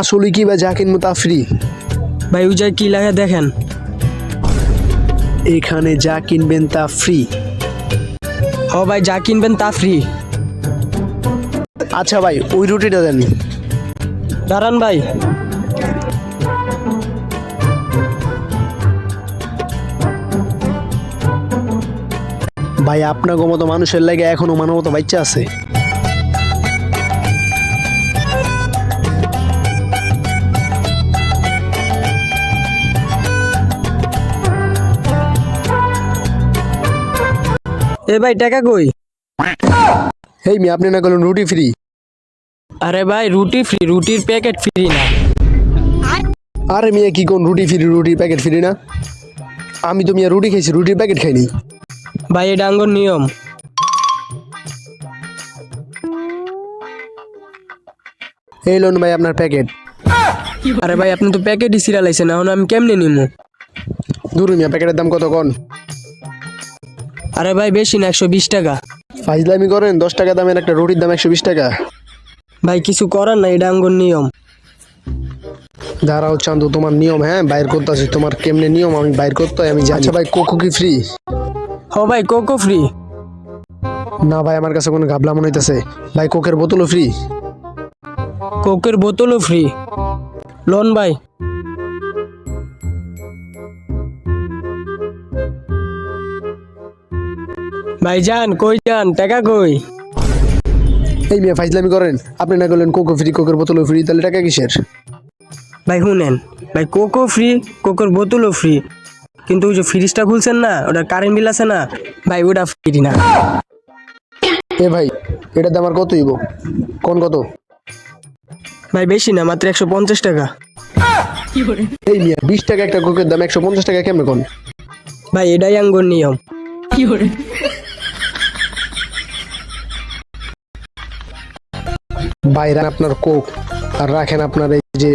আসলে কি ভাই যা কিনবো তা ফ্রি ভাই জায়গায় কি লাগে দেখেন। এখানে যা কিনবেন তা ফ্রি হ ভাই যা কিনবেন তা ফ্রি আচ্ছা ভাই ওই রুটিটা দেন। দাঁড়ান ভাই। ভাই আপনার মতো মানুষের লাগে এখনও মানবতা বাচ্চা আছে। এ ভাই টাকা কই? এই মি আপনি না করলেন রুটি ফ্রি। আরে ভাই রুটি ফ্রি রুটির প্যাকেট ফ্রি না। আরে মিয়া কি কোন রুটি ফ্রি রুটির প্যাকেট ফ্রি না? আমি তো মিয়া রুটি খেয়েছি রুটির প্যাকেট খাইনি। ভাই এটা আঙ্গর নিয়ম। এই লোন ভাই আপনার প্যাকেট। আরে ভাই আপনি তো প্যাকেটই সিরিয়ালাইছেন এখন আমি কেমনে নিমু? দূর মিয়া প্যাকেটের দাম কত কন? আরে ভাই বেশি না একশো বিশ টাকা। ফাইজলামি করেন দশ টাকা দামের একটা রুটির দাম একশো বিশ টাকা। ভাই কিছু করার না এটা আঙ্গর নিয়ম। দাঁড়াও চান্দু তোমার নিয়ম হ্যাঁ? বাইর করতে আছি তোমার কেমনে নিয়ম আমি বাইর করতে হয় আমি জানি। আচ্ছা ভাই কোকো কি ফ্রি হ ভাই কোকো ফ্রি না ভাই আমার কাছে কোনো ঘাবলা মনে হইতেছে। ভাই কোকের বোতলও ফ্রি কোকের বোতলও ফ্রি লোন ভাই। ভাই যান কই যান? টাকা কই? এই মিয়া ফাইজলামি করেন। আপনি না করলেন কোকো ফ্রি কোকের বোতলও ফ্রি তাহলে টাকা কিসের? ভাই শুনেন ভাই কোকো ফ্রি কোকোর বোতলও ফ্রি কিন্তু ওই যে ফ্রিজটা খুলছেন না ওটা কারেন্ট বিল আছে না ভাই ওটা ফ্রি না। এ ভাই এটার দাম আর কত হইব? কোন কত? ভাই বেশি না মাত্র একশো পঞ্চাশ টাকা। এই মিয়া বিশ টাকা একটা কোকের দাম একশো পঞ্চাশ টাকা কেমনে কোন? ভাই এটাই আঙ্গুর নিয়ম। বাইরে আপনার কোক আর রাখেন আপনার এই যে